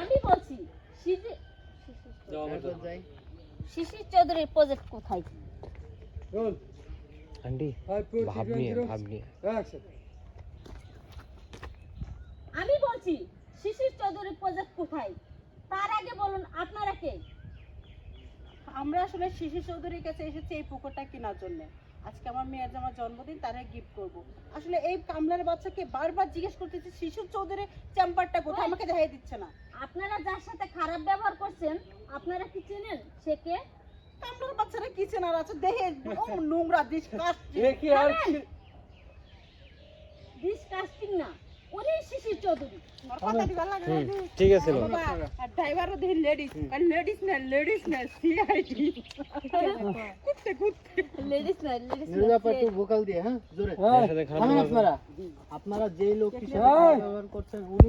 আমি বলছি শিশির শিশির চৌধুরীর প্রজেক্ট কোথায়? রোল। আন্টি ভাব নিয়ে ভাব নিয়ে। অ্যাকশন আমি বলছি শিশির চৌধুরীর প্রজেক্ট কোথায়? তার আগে বলুন আপনারা কে? আমরা আসলে শিশির চৌধুরীর কাছে এসেছি এই পুকুরটা কেনার জন্য। আজকে আমার মেয়ের যে আমার জন্মদিন তারা গিফট করব। আসলে এই কামলার বাচ্চাকে বারবার জিজ্ঞেস করতেছি শিশু চৌধুরীর চেম্বারটা কোথায়? আমাকে দেখাই দিচ্ছে না। আপনারা যার সাথে খারাপ ব্যবহার করছেন আপনারা কি চেনেন সে কে? কামলার বাচ্চারা কিচেন আর আছে? দেখে ও নোংরা ডিসকাস্টিং দেখি আর থামেন। ডিসকাস্টিং না। ওরে শিশির চৌধুরী। কথা দিবার লাগে। ঠিক আছে আর ড্রাইভারও দেখি লেডিস লেডিস না লেডিস না সিআইডি কুত্তে কুত্তে লেডিস না লেডিস নির্জাপা একটু ভোকাল দিয়ে হ্যাঁ? জোরে। ব্যবহার- আপনারা আপনারা যে লোকটির সাথে ব্যবহার করছেন উনি